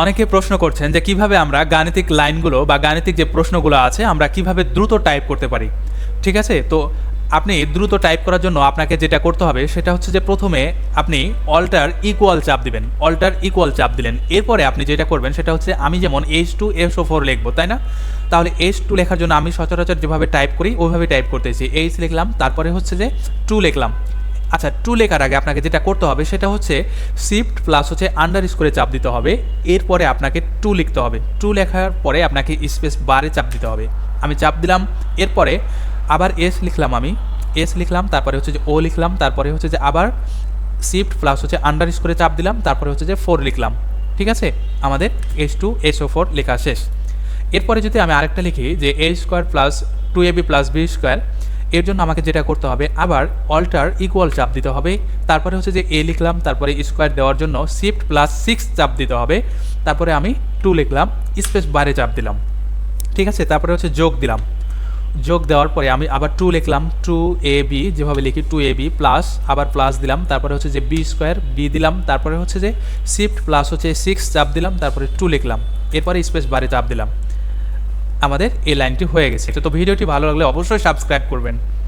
অনেকে প্রশ্ন করছেন যে কীভাবে আমরা গাণিতিক লাইনগুলো বা গাণিতিক যে প্রশ্নগুলো আছে, আমরা কীভাবে দ্রুত টাইপ করতে পারি? ঠিক আছে? তো আপনি দ্রুত টাইপ করার জন্য আপনাকে যেটা করতে হবে, সেটা হচ্ছে যে প্রথমে আপনি অল্টার ইকুয়াল চাপ দিবেন। অল্টার ইকুয়াল চাপ দিলেন। এরপরে আপনি যেটা করবেন, সেটা হচ্ছে আমি যেমন H two S O four লিখব, তাই না? তাহলে এইচ টু লেখার জন্য আমি সচরাচর যেভাবে টাইপ করি, ওইভাবে টাইপ করতেছি। এইচ লিখলাম, তারপরে হচ্ছে যে টু লিখলাম। আচ্ছা টু লেখার আগে আপনাকে যেটা করতে হবে সেটা হচ্ছে শিফট প্লাস হচ্ছে আন্ডার স্কোরে চাপ দিতে হবে। এরপরে আপনাকে টু লিখতে হবে। টু লেখার পরে আপনাকে স্পেস বারে চাপ দিতে হবে। আমি চাপ দিলাম, এরপরে আবার এস লিখলাম আমি। এস লিখলাম, তারপরে হচ্ছে যে ও লিখলাম, তারপরে হচ্ছে যে আবার শিফট প্লাস হচ্ছে আন্ডার স্কোরে চাপ দিলাম, তারপরে হচ্ছে যে ফোর লিখলাম। ঠিক আছে? আমাদের S two S O four লেখা শেষ। এরপরে যদি আমি আরেকটা লিখি যে A square plus two A B plus B square এর জন্য আমাকে যেটা করতে হবে, আবার অল্টার ইকুয়াল চাপ দিতে হবে। তারপরে হচ্ছে যে এ লিখলাম, তারপরে স্কোয়ার দেওয়ার জন্য শিফট প্লাস সিক্স চাপ দিতে হবে। তারপরে আমি টু লিখলাম স্পেস বারে চাপ দিলাম। ঠিক আছে? তারপরে হচ্ছে যোগ দিলাম। যোগ দেওয়ার পরে আমি আবার টু লিখলাম টু এ বি যেভাবে লিখি টু এ বি প্লাস আবার প্লাস দিলাম। তারপরে হচ্ছে যে বি স্কোয়ার বি দিলাম। তারপরে হচ্ছে যে শিফট প্লাস হচ্ছে সিক্স চাপ দিলাম। তারপরে টু লিখলাম। এরপরে স্পেস বারে চাপ দিলাম। আমাদের এই লাইনটি হয়ে গেছে। তো ভিডিওটি ভালো লাগলে অবশ্যই সাবস্ক্রাইব করবেন।